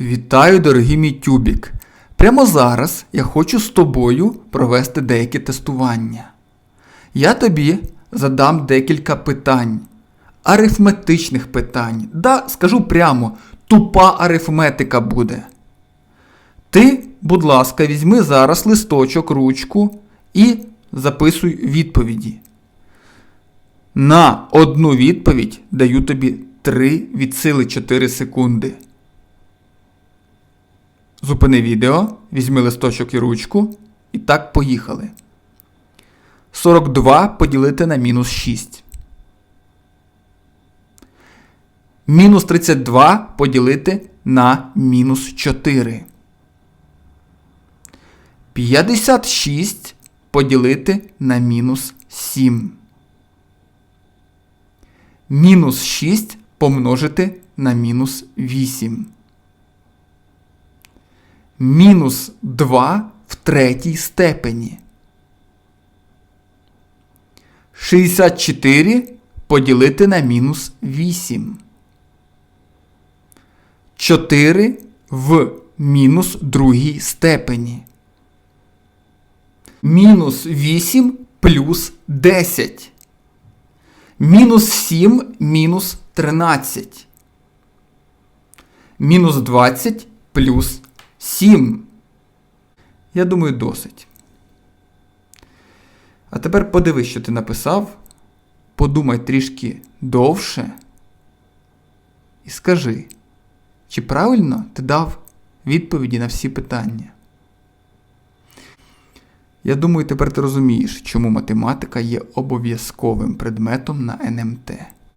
Вітаю, дорогий мій тюбік. Прямо зараз я хочу з тобою провести деякі тестування. Я тобі задам декілька питань, арифметичних питань. Да, скажу прямо, тупа арифметика буде. Ти, будь ласка, візьми зараз листочок, ручку і записуй відповіді. На одну відповідь даю тобі 3 від сили 4 секунди. Зупини відео, візьми листочок і ручку. І так поїхали. 42 поділити на мінус 6. Мінус 32 поділити на мінус 4. 56 поділити на мінус 7. Мінус 6 помножити на мінус 8. Мінус 2 в третій степені. 64 поділити на мінус 8. 4 в мінус другій степені. Мінус 8 плюс 10. Мінус 7 мінус 13. Мінус 20 плюс 7. Я думаю, досить. А тепер подивись, що ти написав. Подумай трішки довше. І скажи, чи правильно ти дав відповіді на всі питання? Я думаю, тепер ти розумієш, чому математика є обов'язковим предметом на НМТ.